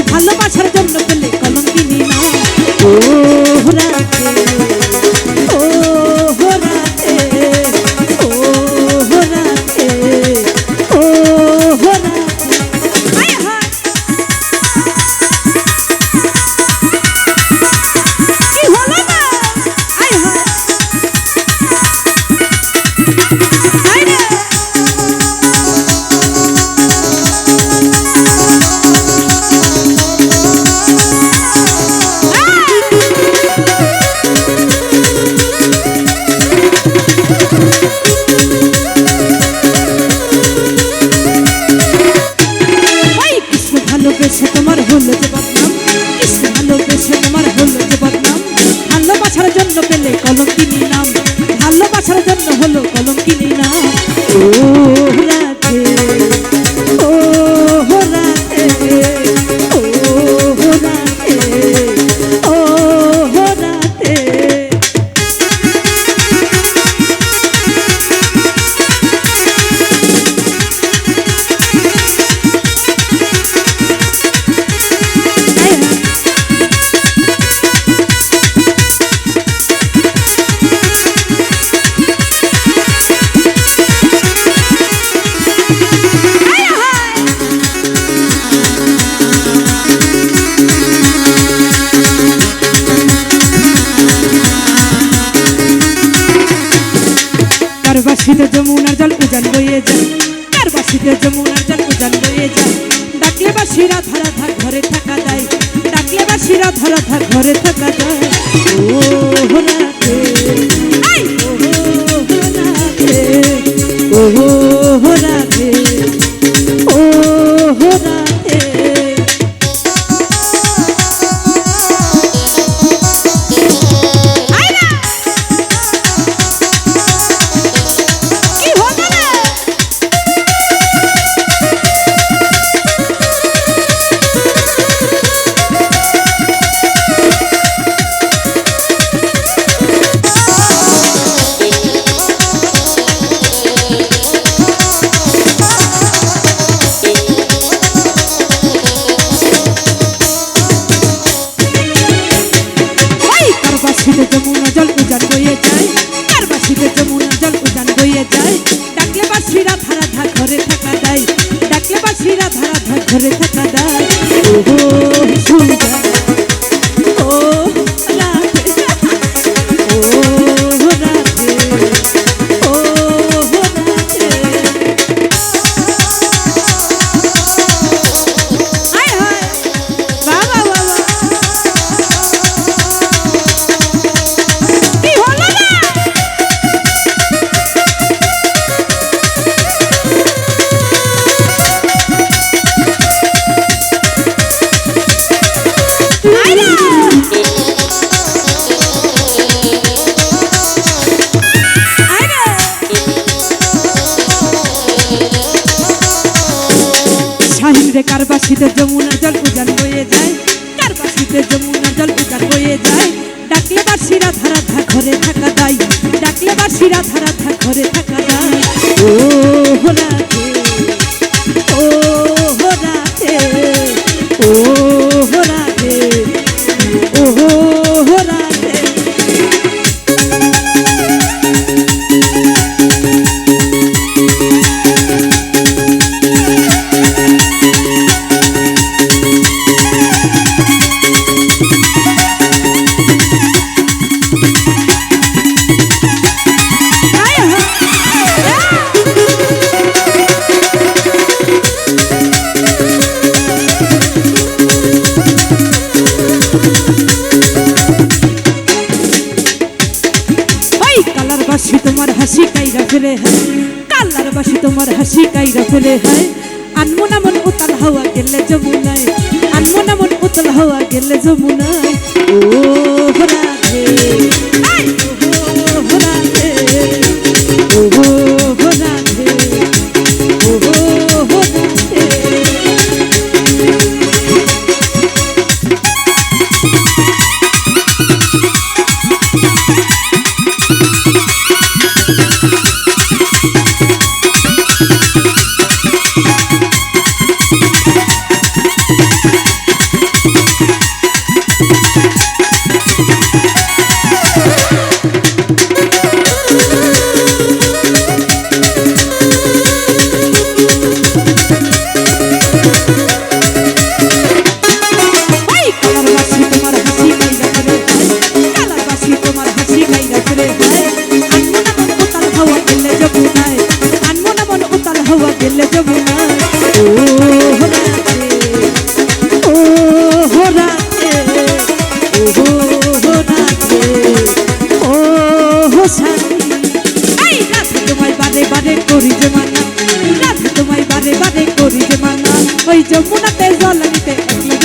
ভালোবাসার জন্য পেলে কলম কিনি না ও। রাতে কারবাসিতে যমুনার জল উজান বয়ে যায়। কারবাসিতে যমুনার জল উজান বয়ে যায়? ডাকলে বাসিরা রাধা থাক ঘরে থাকা যায়। ডাকলে বাসিরা রাধা থাক ঘরে থাকা যায়। ও রাধে বাসিরা ধারা ধা ঘরে থাকা দায়। ডাকলে বাসিরা ধারা ধা ঘরে থাকা দায়। ওহো। শাহিন রে কারবাসিতে যমুনার জল হাসি কাইরা ফেলে হয়। কালার বাসি তোমার হাসি কাইরা ফেলে হয়। না মন উতাল হাওয়া গেলে যমুনায়। আনমো না মন উতাল হাওয়া গেলে যমুনায়। ও রাধে। হোসানি এই রাধা তোমায় বারে বারে করি যে মানা রাধা তোমায় বারে বারে করি যে ওই যমুনাতে জল নিতে একলা